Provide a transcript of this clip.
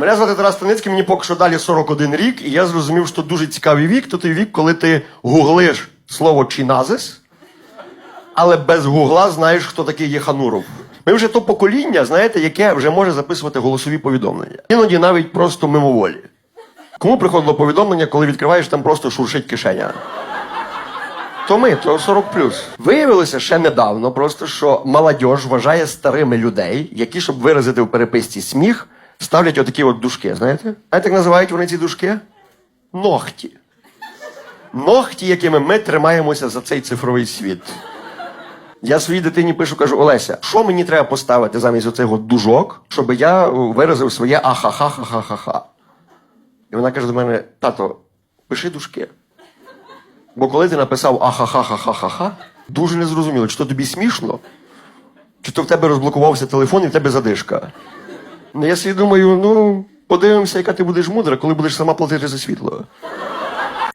Мене звати Тарас Станицький, мені поки що далі 41 рік, і я зрозумів, що дуже цікавий вік, то той вік, коли ти гуглиш слово чиназис, але без гугла знаєш, хто такий є Хануров. Ми вже то покоління, знаєте, яке вже може записувати голосові повідомлення. Іноді навіть просто мимоволі. Кому приходило повідомлення, коли відкриваєш, там просто шуршить кишеня? То ми, то 40 плюс. Виявилося ще недавно, просто що молодь вважає старими людей, які, щоб виразити в переписці сміх, ставлять отакі от дужки. Знаєте? Знаєте, як називають вони ці дужки? Ногті. Ногті, якими ми тримаємося за цей цифровий світ. Я своїй дитині пишу, кажу, Олеся, що мені треба поставити замість оцих дужок, щоб я виразив своє ахаха-ха-ха-ха-ха. І вона каже до мене: тато, пиши дужки. Бо коли ти написав ахахахахахаха, дуже незрозуміло, чи то тобі смішно, чи то в тебе розблокувався телефон і в тебе задишка. Ну я собі думаю, ну, подивимося, яка ти будеш мудра, коли будеш сама платити за світло.